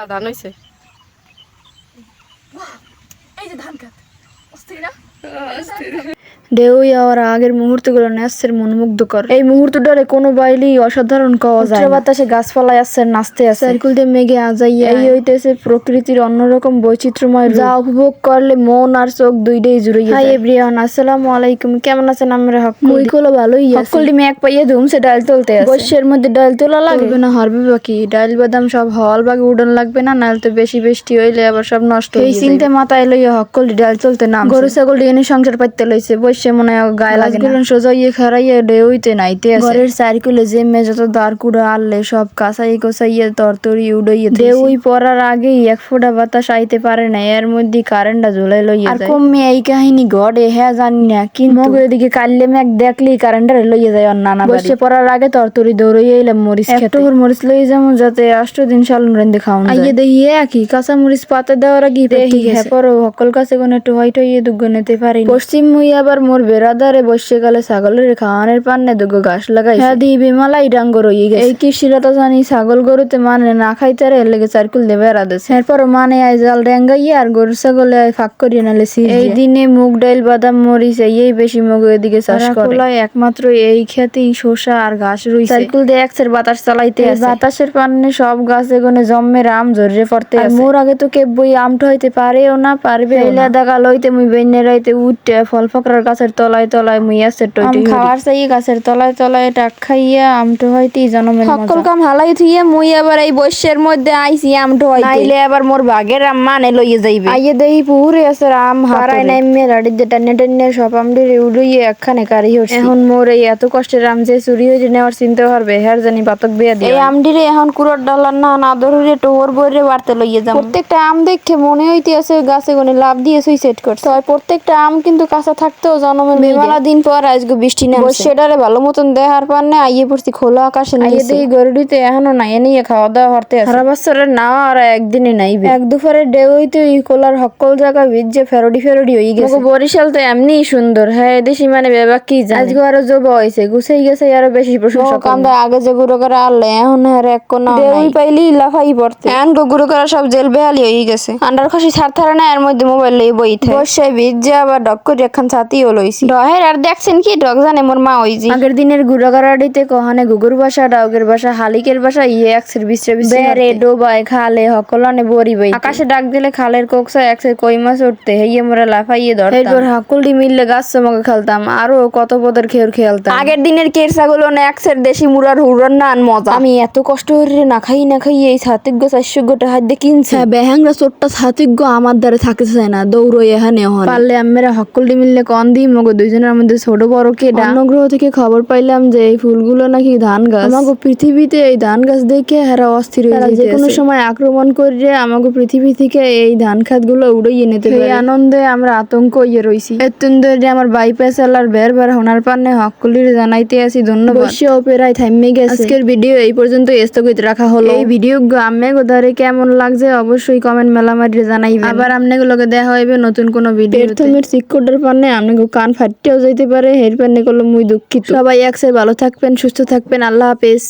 হ্যাঁ ধান হয়েছে এই যে ধান খাত অস্থির না? ঢেউ যাওয়ার আগের মুহূর্তগুলো ন্যাসের মনোমুগ্ধকর। এই মুহূর্তটারে কোনো বাইলেই অসাধারণ পাওয়া যায় বাতাসে গাছপালায় আসছে নাচতে আছে সার্কুল দিয়ে মেঘে আজাইয়া এই হইতেছে প্রকৃতির অন্যরকম বৈচিত্র্যময় যা উপভোগ করলে মন আর চোখ দুইটাই জুড়ে হাই এভরিওয়ান আসসালামু আলাইকুম। কেমন আছেন আমরা হকুল মুইগুলো ভালোই হকুল মেঘ পাইয়ে ধুমছে ডাল তুলতে আছে। বর্ষের মধ্যে ডাল তোলা লাগবে না হারবে বাকি। ডাল বাদাম সব হল বাগে উড়ন লাগবে না নাহলে তো বেশি বৃষ্টি হইলে আবার সব নষ্ট এই চিন্তা মাথায় লইয়া হকল ডাল চলতে নাম গরু ছাগল এনে সংসার পাইতে লইছে। বসে মনে হয় গায়ে লাগে না। সোজা ইয়ে খারাইয়া ডেউইতে নাইতে আছে। ঘরের সার্কুলে যে মেজত দাঁড় কুড়া আনলে সব কাঁচাই কোসাইয়া তরতরি উড়াইয়া ডেউই পড়ার আগেই এক ফোঁটা বাতাস আইতে পারে না এর মধ্যে কারেন্টটা ঝুলাই লইয়া আর কমে এই কাহিনী ঘটে হ্যাঁ জানি না কিন্তু মগ এদিকে কাল্লে মেঘ দেখলেই কারেন্টটা লইয়া যায় অন্য নানা বসে পড়ার আগে তরতরি দৌড়াইয়া এলাম মরিচ খেতে। একটু মরিচ লই যেমন যাতে আষ্ট দিন সালন রেন্দে খাওয়ান আইয়ে দেখি একই কাঁচা মরিচ পাতা দেওয়ার আগে দেখি হ্যাঁ পরও সকল কাছে কোন একটু হয়তো ইয়ে দুগ্গ নিতে পারি পশ্চিম মুই আবার মোর বেড়াদারে বসে গেলে ছাগলের খাওয়ানের পান্নে দুগো গাছ লাগাই হ্যাঁ দি বিমালাই ডাঙ্গ রইয়ে গেছে। এই কৃষিরা তো জানি ছাগল গরুতে মানে না খাইতে রে লেগে চারকুল দেবে এরপর মানে আই জাল ডেঙ্গাইয়ে আর গরু ছাগলে আই ফাঁক করিয়ে নালে এই দিনে মুগ ডাইল বাদাম মরিচ এই বেশি মুগ এদিকে চাষ করে। একমাত্র এই খেতেই শসা আর ঘাস রইছে। সাইকেল দিয়ে একসের বাতাস চালাইতে বাতাসের পান্নে সব গাছ এগোনে জম্মের আম ঝরে পড়তে মোর আগে তো কে বই আমটা হইতে পারেও না পারবে এলা দেখা লইতে মুই বেন্নে রাইতে উঠতে ফল ফকরার গাছের তলায় তলায় মুই আছে টইটি খাওয়ার চাই গাছের তলায় তলায় টাক খাইয়া আমটো হইতেই জনমের সকল কাম হালাই থুইয়া মুই আবার এই বৈশ্যের মধ্যে আইছি আমটো হইতে। নাইলে আবার মোর ভাগের আম মানে লইয়ে যাইবে। আইয়ে দেহি পুহুরে আছে আম হারাই নাই মে রাড়ি দে টানে টানে সব আমডি উড়িয়ে একখানে কারি হচ্ছে এখন মোর এই এত কষ্টের আম যে চুরি হইতে নেওয়ার চিন্তা করবে হের জানি পাতক বিয়া দিয়ে। এই আমডিরে এখন কুরট ডালার না না দরুরে টোহর বইরে বাড়তে লইয়ে যাম প্রত্যেকটা আম দেখে মনে হইতে আছে গাছে গনে লাভ দিয়ে সুইসাইড করছে। হয় প্রত্যেকটা আম কিন্তু কাঁচা থাকতেও জনমের মেলা দিন পর আজকে বৃষ্টি না সেটারে ভালো মতন দেহার পার না আইয়ে পড়ছি খোলা আকাশে আইয়ে দেখি গরুটিতে এখনও নাই নিয়ে খাওয়া দাওয়া হরতে সারা বছরের নাওয়া আর একদিনে নাই এক দুপুরে ডেউইতে ওই কোলার হকল জায়গা ভিজে ফেরডি ফেরডি হয়ে গেছে। বরিশাল তো এমনি সুন্দর হ্যাঁ দেশি মানে বেবা কি জানে। আজকে আরও জব হয়েছে গুছাই গেছে আরও বেশি প্রশংসা কান্দা আগে যে গুরু করে আনলে এখন আর এক কোনা ডেউই পাইলি লাফাই পড়তে। এখন গো গুরু করা সব জেল বেহালি হয়ে গেছে। আন্ডার খাসি ছাড় থারে না এর মধ্যে মোবাইল লই বই থাকে বসে ভিজে আবার ডক করে একখান ছাতিও লইছি। ডহের আর দেখছেন কি ডক জানে মোর মা ওই আগের দিনের গুড়াগাড়াডিতে কহানে গুগুর ডাউগের হালিকের ইয়ে একসের বিশ্রে বিশ্রে বেড়ে ডোবায় খালে হকলানে বরি বই আকাশে ডাক দিলে খালের কোকসা একসের কই মাছ উঠতে। মোরা লাফাইয়ে ধরতাম। এরপর হাকুলডি মিললে গাছ চমকে খেলতাম। আরও কত পদের খেলতাম। আগের দিনের কেরসাগুলো না একসের দেশি মুরার হুড়ার নান মজা। আমি এত কষ্ট করে না খাই না খাই এই সাতিজ্ঞ চারশো গোটা হাত দিয়ে কিনছি। হ্যাঁ বেহাংরা চোটটা সাতিজ্ঞ আমার দ্বারা থাকতে চায় না দৌড়ো এখানে পারলে আমরা হকলডি মিললে কন দিই মগো দুইজনের মধ্যে ছোট বড় কে অন্য গ্রহ থেকে খবর পাইলাম যে এই ফুলগুলো নাকি ধান গাছ। আমাগো পৃথিবীতে এই ধান গাছ দেখে হেরা অস্থির হয়ে যে কোনো সময় আক্রমণ করে আমাগো পৃথিবী থেকে এই ধান খাতগুলো উড়িয়ে নিতে পারে। এই আনন্দে আমরা আতঙ্ক ইয়ে রইছি। এতন্দ আমার বাইপাস আলার বের বের হোনার পান্নে হকলির জানাইতে আসি ধন্যবাদ। বসে অপেরায় থাইমে গেছে। আজকের ভিডিও এই পর্যন্ত স্থগিত রাখা হলো। এই ভিডিও আমে গোদারে কেমন লাগছে অবশ্যই কমেন্ট মেলামারি জানাইবেন। আবার আমনে গুলোকে দেখা হইবে নতুন কোন ভিডিও প্রথমের সিক্কোটার পান্নে আমনে কান ফাটতেও যাইতে পারে হের করলে মুই দুঃখিত। সবাই একসাথে ভালো থাকবেন, সুস্থ থাকবেন, আল্লাহ হাফেজ।